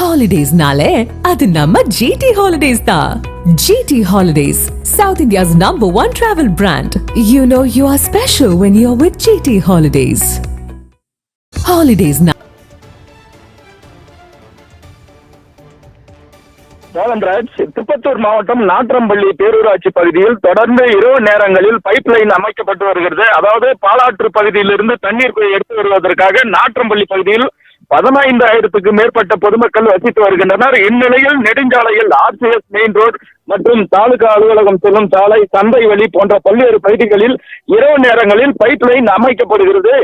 ஹாலிடேஸ்னாலே அது நம்ம ஜிடி ஹாலிடேஸ் தான் GT holidays south India's number one travel brand you know you are special when you are with GT holidays holidays Mohanraj Tirupattur மாவட்டம் நாற்றம்பள்ளி பேரூராட்சி பகுதியில் தொடர்ந்து இரவு நேரங்களில் பைப் லைன் அமைக்கப்பட்டு வருகிறது. அதாவது பாலாற்று பகுதியிலிருந்து தண்ணீர் எடுத்து வருவதற்காக நாற்றம்பள்ளி பகுதியில் பதினைந்தாயிரத்துக்கு மேற்பட்ட பொதுமக்கள் வசித்து வருகின்றனர். இந்நிலையில் நெடுஞ்சாலையில் ஆர்சிஎஸ் மெயின் ரோடு மற்றும் தாலுகா அலுவலகம் செல்லும் சாலை சந்தை வழி போன்ற பல்வேறு பகுதிகளில் இரவு நேரங்களில் பைப் லைன் அமைக்கப்படுகிறது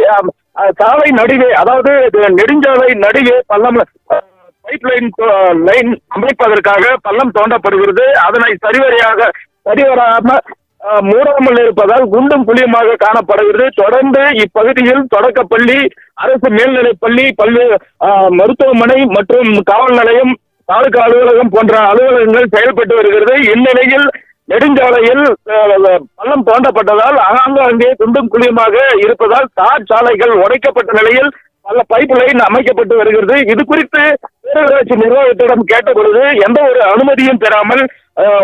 சாலை நடுவே அதாவது நெடுஞ்சாலை நடுவே பள்ளம் பைப் லைன் லைன் அமைப்பதற்காக பள்ளம் தோண்டப்படுகிறது. அதனை சரிவரையாக சரிவராம மூடாமல் இருப்பதால் குண்டும் குழியுமாக காணப்படுகிறது. தொடர்ந்து இப்பகுதியில் தொடக்கப்பள்ளி அரசு மேல்நிலைப் பள்ளி பல்வேறு மருத்துவமனை மற்றும் காவல் நிலையம் தாலுகா அலுவலகம் போன்ற அலுவலகங்கள் செயல்பட்டு வருகிறது. இந்நிலையில் நெடுஞ்சாலையில் பள்ளம் தோண்டப்பட்டதால் ஆங்காங்கே குண்டும் குழியுமாக இருப்பதால் தார் சாலைகள் உடைக்கப்பட்ட நிலையில் பல பைப் லைன் அமைக்கப்பட்டு வருகிறது. இது குறித்து பேரூராட்சி நிர்வாகத்திடம் கேட்டபொழுது எந்த ஒரு அனுமதியும் பெறாமல்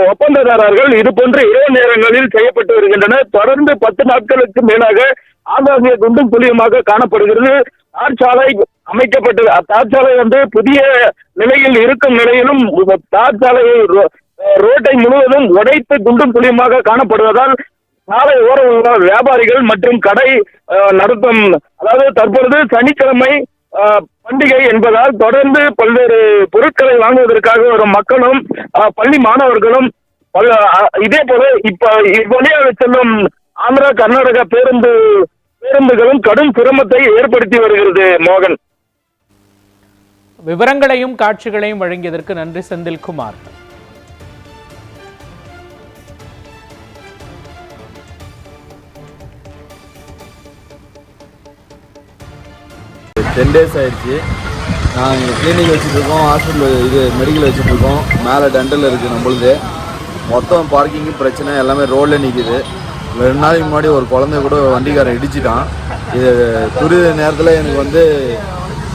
ஒப்பந்ததாரர்கள் இது போன்ற இரவு நேரங்களில் செய்யப்பட்டு வருகின்றன தொடர்ந்து பத்து நாட்களுக்கு மேலாக ஆங்காங்கே குண்டும் குழியுமாக காணப்படுகிறது. தார் சாலை தார்ச்சாலை சாலை வந்து புதிய நிலையில் இருக்கும் நிலையிலும் தார்ச்சாலையை ரோ- ரோட்டை முழுவதும் உடைத்து குண்டும் குழியுமாக காணப்படுவதால் சாலை ஓர வியாபாரிகள் மற்றும் கடை நடத்தும் அதாவது தற்பொழுது சனிக்கிழமை பண்டிகை என்பதால் தொடர்ந்து பல்வேறு பொருட்களை வாங்குவதற்காக வரும் மக்களும் பள்ளி மாணவர்களும் இதே போல இப்ப இவ்வழியாக செல்லும் ஆந்திரா கர்நாடகா பேருந்து பேருந்துகளும் கடும் சிரமத்தை ஏற்படுத்தி வருகிறது மோகன். விவரங்களையும் காட்சிகளையும் வழங்கியதற்கு நன்றி செந்தில்குமார். டென் டேஸ் ஆயிடுச்சு. நான் இங்கே கிளினிக் வச்சுட்ருக்கோம் ஹாஸ்பிட்டல் இது மெடிக்கல் வச்சுட்ருக்கோம் மேலே டென்டல் இருக்குது நம்மளுது. மொத்தம் பார்க்கிங்கு பிரச்சனை எல்லாமே ரோடில் நிற்கிது ரெண்டு நாளைக்கு முன்னாடி ஒரு குழந்தை கூட வண்டிக்காரன் இடிச்சிட்டான். இது துரித நேரத்தில் எனக்கு வந்து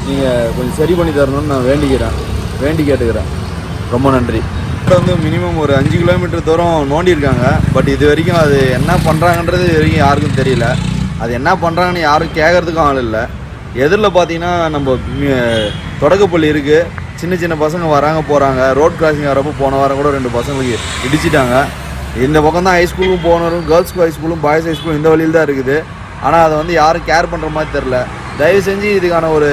நீங்கள் கொஞ்சம் சரி பண்ணி தரணும்னு நான் வேண்டிக்கிறேன். வேண்டி கேட்டுக்கிறேன். ரொம்ப நன்றி. இப்போ வந்து மினிமம் ஒரு அஞ்சு கிலோமீட்டர் தூரம் நோண்டியிருக்காங்க. பட் இது வரைக்கும் அது என்ன பண்ணுறாங்கன்றது இது வரைக்கும் யாருக்கும் தெரியல. அது என்ன பண்ணுறாங்கன்னு யாரும் கேட்கறதுக்கும் ஆள் இல்லை. எதிரில் பார்த்தீங்கன்னா நம்ம தொடக்கப்பள்ளி இருக்குது சின்ன சின்ன பசங்க வராங்க போகிறாங்க ரோட் கிராசிங் வரப்போ போன வாரம் கூட ரெண்டு பசங்களுக்கு இடிச்சிட்டாங்க. இந்த பக்கம் தான் ஹை ஸ்கூலுக்கும் போகணும் கேர்ள்ஸ் ஹை ஸ்கூலும் பாய்ஸ் ஹை ஸ்கூலும் இந்த வழியில் தான் இருக்குது. ஆனால் அதை வந்து யாரும் கேர் பண்ணுற மாதிரி தெரில தயவு செஞ்சு இதுக்கான ஒரு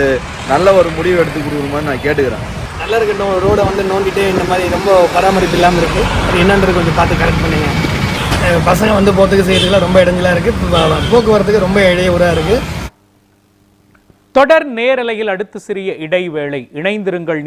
நல்ல ஒரு முடிவு எடுத்து கொடுக்குற மாதிரி நான் கேட்டுக்கிறேன். நல்லா இருக்கு நோ ரோடை வந்து நோண்டிட்டு இந்த மாதிரி ரொம்ப பராமரிப்பு இல்லாமல் இருக்குது அது என்னன்றது கொஞ்சம் பார்த்து கரெக்ட் பண்ணுங்க. பசங்க வந்து போகிறதுக்கு செய்யறதுக்குலாம் ரொம்ப இடைஞ்சலாக இருக்குது போக்குவரத்துக்கு ரொம்ப இடையூறாக இருக்குது தொடர் நேரலையில் அடுத்து சிறிய இடைவேளை இணைந்திருங்கள்